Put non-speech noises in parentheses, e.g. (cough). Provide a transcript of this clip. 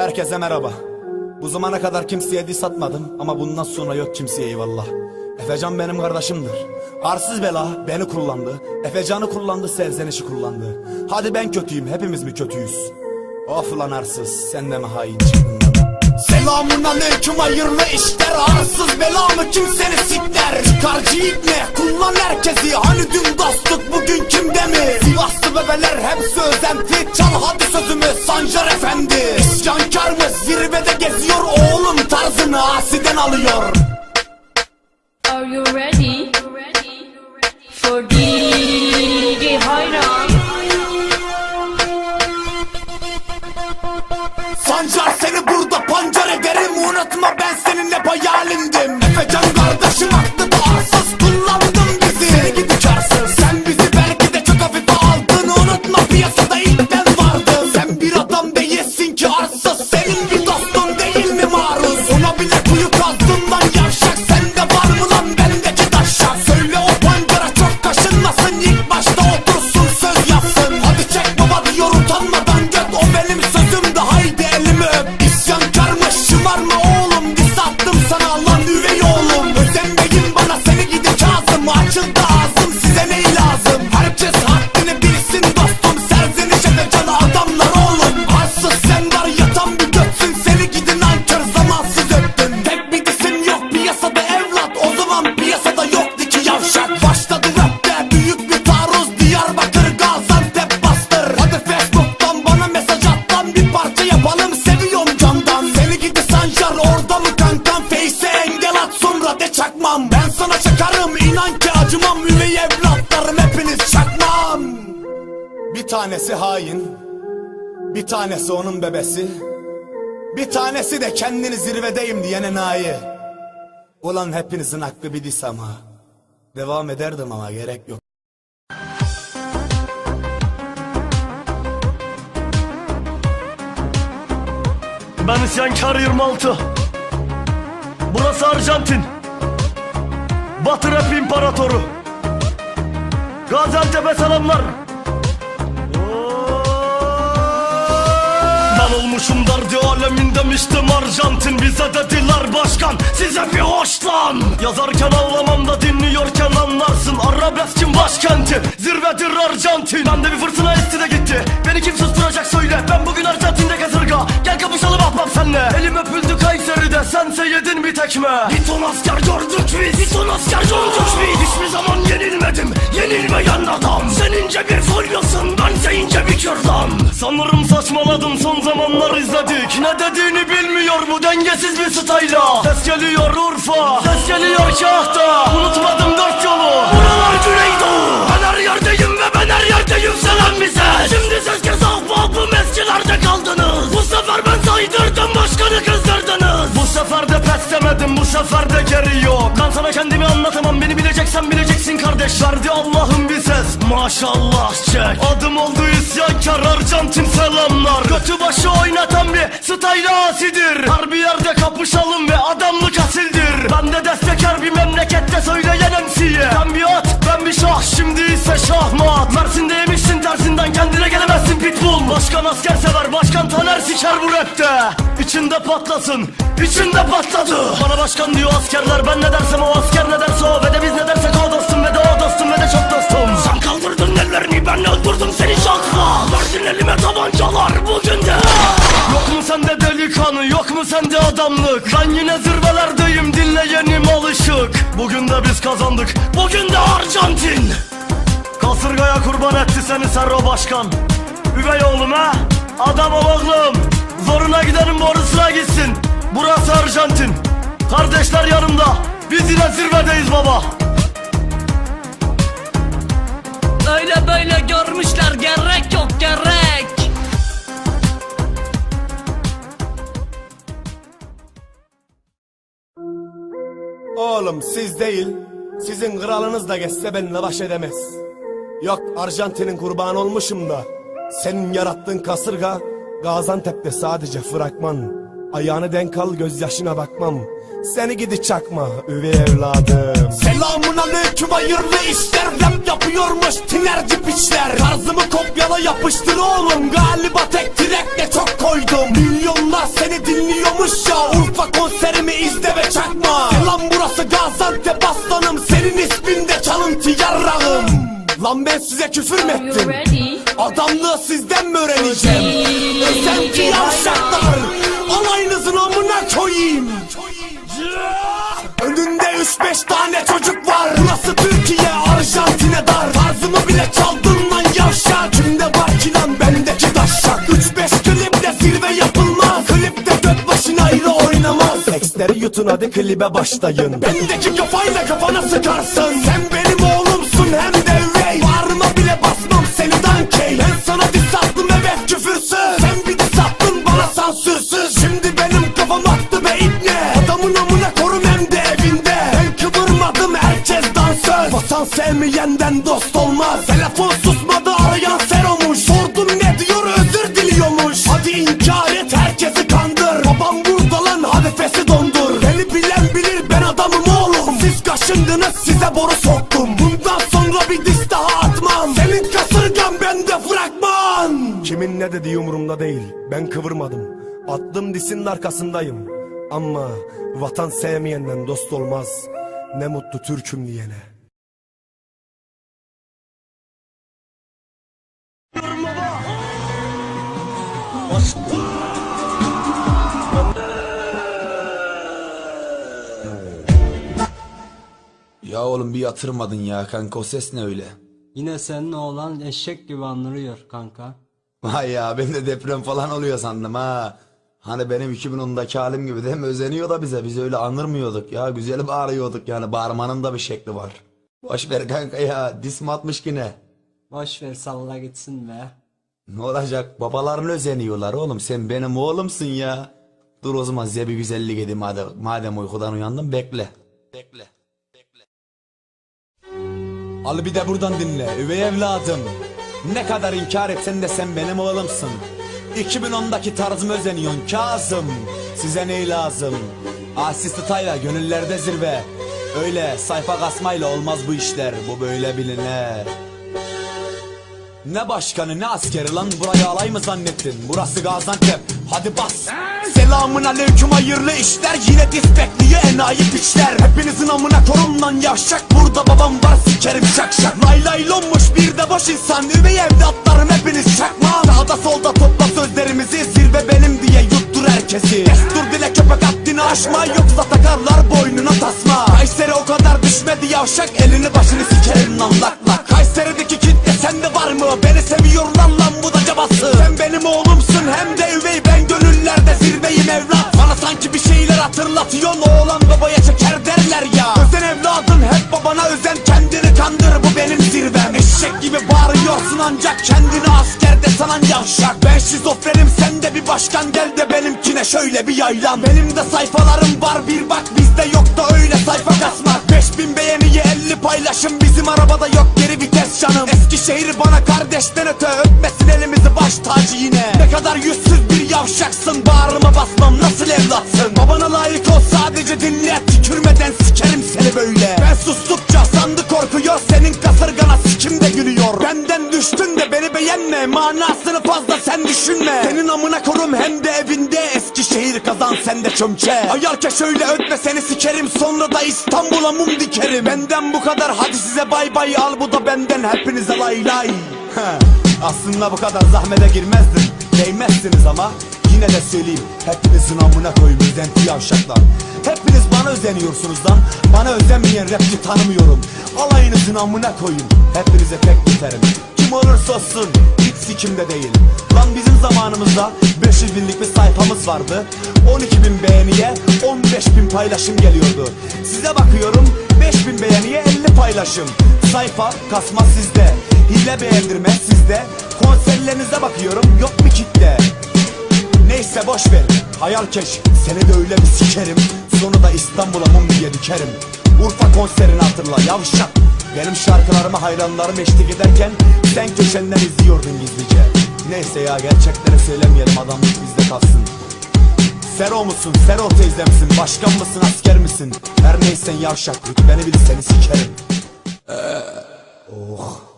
Herkese merhaba. Bu zamana kadar kimseye diss atmadım ama bundan sonra yok kimseye eyvallah. Efecan benim kardeşimdir. Arsız bela beni kullandı. Efecan'ı kullandı, serzenişi kullandı. Hadi ben kötüyüm, hepimiz mi kötüyüz? Of lan arsız, sen de mi hain çıktın lan? Selamun aleyküm hayırlı işler. Arsız belamı kimseni sikler? Çıkarcı ibne kullan herkesi. Hani dün dostluk bugün kimde mi? Sivaslı bebeler hepsi özenti. Çal hadi sözümü Sancar efendi. İsyankar mı? Zirvede geziyor Oğlum tarzını. Asiden alıyor. Are you ready hayalindim Efecan kardeşim haklı da sana çakarım inan ki acımam. Üvey evlatlarım hepiniz çakmam. Bir tanesi hain Bir tanesi onun bebesi. Bir tanesi de kendini zirvedeyim diyen enayi Ulan hepinizin hakkı bir dis ama. Devam ederdim ama gerek yok. Ben isyankar 26 Burası Arjantin Batı rap imparatoru. Gaziantep'e selamlar. Ben olmuşum derdi alemin demiştim Arjantin. Bize dediler başkan size bir hoş lan. Yazarken ağlamam da dinliyorken anlarsın. Arabeskin başkenti? Zirvedir Arjantin. Bende bir fırtına esti de gitti. Beni kim susturacak söyle. Ben bugün Arjantin'de kasırga Gel kapışalım ahbap senle. Elim öpüldü sense bir tekme Bir ton asker gördük biz. Bir ton asker gördük biz. Hiçbir zaman yenilmedim. Yenilmeyen adam. Sen ince bir folyosun Bense ince bir kürdan. Sanırım saçmaladım son zamanlar izledik. Ne dediğini bilmiyor bu dengesiz bir style'a Ses geliyor Urfa. Ses geliyor Kahta Unutmadım dört yolu. Buralar Güneydoğu. Ben her yerdeyim ve ben her yerdeyim selam bize. Şimdi ses kes ahbabım eskilerde kaldınız. Bu sefer ben saydırdım başkanı kızdırdınız. Bu sefer demedim bu sefer de geri yok. Ben sana kendimi anlatamam beni bileceksen bileceksin kardeş. Verdi Allah'ım bir ses maşallah çek. Adım oldu isyankar Arjantin selamlar. Götü başı oynatan bir style asidir. Harbi yerde kapışalım ve adamlık asildir. Ben de destekar bir memlekette söyleyen MC'ye Ben bir at ben bir şah şimdi ise şahmat. Mersin'de yemişsin tersinden kendine gelemezsin pitbull. Başkan asker sever başkan taner siker bu rapte. İçinde patlasın içinde patladı. Bana başkan diyor askerler ben ne dersem o asker ne derse o. Ve de biz ne dersek o dostum ve de o dostum ve de çok dostum Sen ben öldürdüm seni şansla Verdin elime tabancalar bugün de. Yok mu sende delikanlı yok mu sende adamlık? Ben yine zirvelerdeyim dinleyenim alışık. Bugün de biz kazandık bugün de Arjantin. Kasırgaya kurban etti seni Serro Başkan. Üvey oğlum ha? Adam ol oğlum. Zoruna gidenin borusuna gitsin. Burası Arjantin. Kardeşler yanımda. Biz yine zirvedeyiz baba Öyle böyle görmüşler gerek yok gerek. Oğlum siz değil, sizin kralınız da geçse benimle baş edemez. Yok Arjantin'in kurbanı olmuşum da. Senin yarattığın kasırga Gaziantep'te sadece fragman. Ayağını denk al gözyaşına bakmam. Seni gidi çakma üvey evladım. Selamun aleyküm hayırlı işler. Rap yapıyormuş tinerci piçler. Tarzımı kopyala yapıştır oğlum. Galiba tek direkle çok koydum. Milyonlar seni dinliyormuş ya Urfa konserimi izle ve çakma Selam burası Gaziantep Ben size küfür mü ettim? Adamlığı sizden mi öğreneceğim? Özenti yavşaklar Alayınızın amına koyayım. Önünde 3-5 tane çocuk var. Burası Türkiye Arjantin'e dar. Tarzımı bile çaldın lan yavşak Kimde var ki lan bendeki taşak. 3-5 kliple zirve yapılmaz. Klipte göt başına ayrı oynamaz. Tekstleri yutun hadi klibe başlayın. Bendeki kafayla kafana sıkarsın. Sen benim sevmeyenden dost olmaz. Telefon susmadı arayan sen olmuş. Sordum ne diyor özür diliyormuş. Hadi inkar et herkesi kandır. Babam burada lan hadifesi dondur. Beni bilen bilir ben adamım oğlum. Siz kaşındınız size boru soktum. Bundan sonra bir diss daha atmam. Senin kasırgan bende fragman. Kimin ne dediği umurumda değil Ben kıvırmadım. Attım disinin arkasındayım. Ama vatan sevmeyenden dost olmaz. Ne mutlu Türk'üm diyene Ya oğlum bir yatırmadın ya kanka o ses ne öyle? Yine senin oğlan eşek gibi anırıyor kanka. Vay ya ben de deprem falan oluyor sandım ha. Hani benim 2010'daki halim gibi değil mi? Özeniyor da bize. Biz öyle anırmıyorduk ya. Güzel bağırıyorduk yani. Bağırmanın da bir şekli var. Boş ver kanka ya. Dis mi atmış ki ne? Boş ver salla gitsin be. Ne olacak? Babalarını özeniyorlar oğlum. Sen benim oğlumsun ya. Dur o zaman size bir güzellik edeyim madem, madem uykudan uyandın bekle. Bekle. Bekle. Al bir de buradan dinle üvey evladım. Ne kadar inkar etsen de sen benim oğlumsun. 2010'daki tarzıma özeniyorsun Kazım. Size ne lazım? Asis Tayla gönüllerde zirve. Öyle sayfa kasmayla olmaz bu işler. Bu böyle bilinir. Ne başkanı ne askeri lan? Burayı alay mı zannettin? Burası Gaziantep. Hadi bas. Selamun aleyküm hayırlı işler. Yine dis bekliyor enayi piçler Hepinizin amına korun lan. Yavşak Burada babam var. Sikerim şak şak. Lay bir de boş insan. Üvey evlatlarım hepiniz çakma Sağda solda topla sözlerimizi. Zirve benim diye yuttur herkesi. Destur dile köpek haddini aşma. Yoksa takarlar boynuna tasma. Kayseri o kadar düşmedi yavşak. Elini başını sikerim lan. Lak lak hatırlatıyorsun Oğlan babaya çeker derler ya. Özen evladın hep babana özen. Kendini kandır bu benim zirvem. Eşek gibi bağırıyorsun ancak Kendini askerde sanan yavşak. Ben şizofrenim sen de bir başkan. Gel de benimkine şöyle bir yaylan. Benim de sayfalarım var bir bak. Bizde yok da öyle sayfa kasmak. 5000 beğeniyi 50 paylaşım Bizim arabada yok geri vites canım. Eskişehir bana kardeşten öte Öpmesin elimizi baş tacı yine. Ne kadar yüzsüz bir yavşaksın. Bağrıma basmam nasıl evlatsın sadece dinle Tükürmeden sikerim seni böyle. Ben sustukça sandı korkuyor Senin kasırgana sikim de gülüyor. Benden düştün de beni beğenme Manasını fazla sen düşünme. Senin amına korum hem de evinde Eskişehir kazan sen de çömçe. Hayal şöyle ötme seni sikerim Sonra da İstanbul'a mum dikerim. Benden bu kadar hadi size bay bay Al bu da benden hepinize lay lay. (laughs) Aslında bu kadar zahmete girmezdim Değmezsiniz ama Yine de söyleyeyim Hepinizin amına koyayım özenti yavşaklar. Hepiniz bana özeniyorsunuz lan Bana özenmeyen rapçi tanımıyorum. Alayınızın amına koyayım Hepinize pek biterim. Kim olursa olsun hiç sikimde değil. Lan bizim zamanımızda 500 binlik bir sayfamız vardı. 12 bin beğeniye 15 bin paylaşım geliyordu. Size bakıyorum 5 bin beğeniye 50 paylaşım. Sayfa kasma sizde Hile beğendirme sizde. Konserlerinize bakıyorum yok bir kitle Neyse boş ver. Hayal keş. Seni de öyle bir sikerim. Sonra da İstanbul'a mum diye dikerim. Urfa konserini hatırla yavşak. Benim şarkılarıma hayranlarım eşlik ederken Sen köşenden izliyordun gizlice. Neyse ya gerçekleri söylemeyelim adamlık bizde kalsın. Sero musun, Sero teyze misin, başkan mısın, asker misin? Her neysen yavşak, rütbeni bil sikerim. Oh